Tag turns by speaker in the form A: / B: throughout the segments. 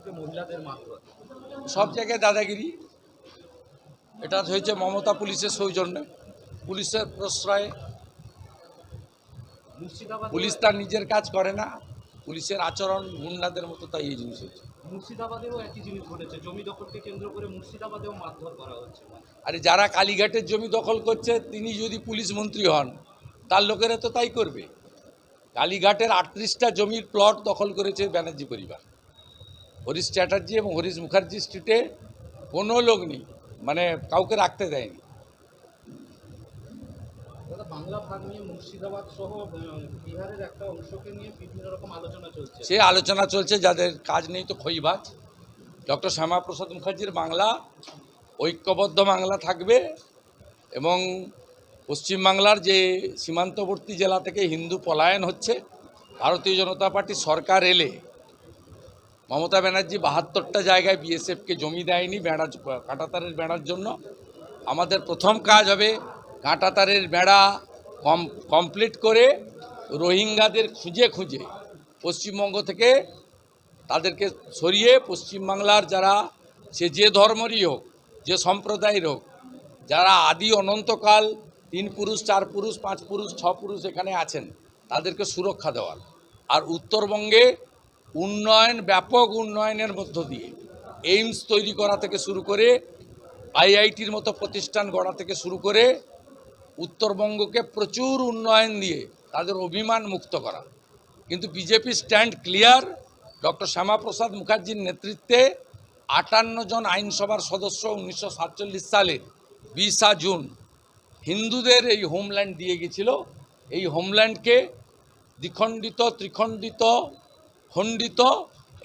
A: মুখে মহিলাদের মারধর।
B: সব জায়গায় দাদাগিরি। এটা হয়েছে মমতা পুলিশের সৌজন্যে। পুলিশের প্রশ্রয়ে পুলিশ তার নিজের কাজ করে না। পুলিশের আচরণ গুন্ডাদের মতো তাই এই জিনিস হচ্ছে
A: মুর্শিদাবাদেও একই জিনিস ঘটেছে। জমি দখলকে কেন্দ্র করে মুর্শিদাবাদেও মারধর করা হচ্ছে।
B: আরে যারা কালীঘাটের জমি দখল করছে তিনি যদি পুলিশ মন্ত্রী হন তার লোকেরা তো তাই করবে। কালীঘাটের আটত্রিশটা জমির প্লট দখল করেছে ব্যানার্জি পরিবার। হরিশ চ্যাটার্জি এবং হরিশ মুখার্জি স্ট্রিটে কোনো লোক নেই মানে কাউকে রাখতে দেয়নি। সে আলোচনা চলছে যাদের কাজ নেই তো খইবাজ ডক্টর শ্যামাপ্রসাদ মুখার্জির বাংলা ঐক্যবদ্ধ বাংলা থাকবে এবং পশ্চিমবাংলার যে সীমান্তবর্তী জেলা থেকে হিন্দু পলায়ন হচ্ছে ভারতীয় জনতা পার্টি সরকার এলে মমতা ব্যানার্জি বাহাত্তরটা জায়গায় বিএসএফকে জমি দেয়নি বেড়া কাঁটাতারের বেড়ার জন্য। আমাদের প্রথম কাজ হবে কাঁটাতারের বেড়া কম কমপ্লিট করে রোহিঙ্গাদের খুঁজে খুঁজে পশ্চিমবঙ্গ থেকে তাদেরকে সরিয়ে পশ্চিমবাংলার যারা, সে যে ধর্মেরই হোক, যে সম্প্রদায়ের হোক, যারা আদি অনন্তকাল তিন পুরুষ, চার পুরুষ, পাঁচ পুরুষ, ছ পুরুষ এখানে আছেন, তাদেরকে সুরক্ষা দেওয়ার। আর উত্তরবঙ্গে উন্নয়ন, ব্যাপক উন্নয়নের মধ্য দিয়ে এইমস তৈরি করা থেকে শুরু করে আইআইটির মতো প্রতিষ্ঠান গড়া থেকে শুরু করে উত্তরবঙ্গকে প্রচুর উন্নয়ন দিয়ে তাদের অভিমান মুক্ত করা। কিন্তু BJP stand clear, doctor Shyamaprasad মুখার্জির নেতৃত্বে আটান্ন জন আইনসভার সদস্য উনিশশো সালের বিশা জুন হিন্দুদের এই হোমল্যান্ড দিয়ে গেছিল। এই হোমল্যান্ডকে দ্বিখণ্ডিত, ত্রিখণ্ডিত খণ্ডিত,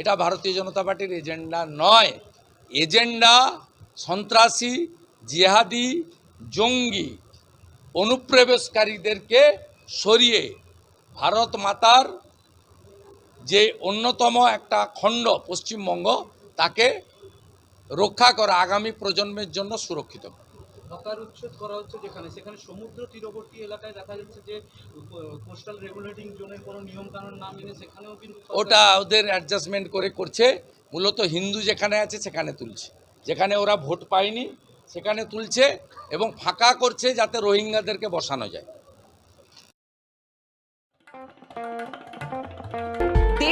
B: এটা ভারতীয় জনতা পার্টির এজেন্ডা নয় এজেন্ডা সন্ত্রাসী, জিহাদি, জঙ্গি অনুপ্রবেশকারীদেরকে সরিয়ে ভারত মাতার যে অন্যতম একটা খণ্ড পশ্চিমবঙ্গ, তাকে রক্ষা করা আগামী প্রজন্মের জন্য সুরক্ষিত করা।
A: হকার উচ্ছেদ করা হচ্ছে যেখানে, সেখানে সমুদ্র তীরবর্তী এলাকায় দেখা যাচ্ছে যে কোস্টাল রেগুলেটিং জোনের কোনো নিয়ম কানুন না মেনে সেখানেও কিন্তু
B: ওটা ওদের অ্যাডজাস্টমেন্ট করে করছে। মূলত হিন্দু যেখানে আছে সেখানে তুলছে। যেখানে ওরা ভোট পায়নি সেখানে তুলছে এবং ফাঁকা করছে যাতে রোহিঙ্গাদেরকে বসানো যায়।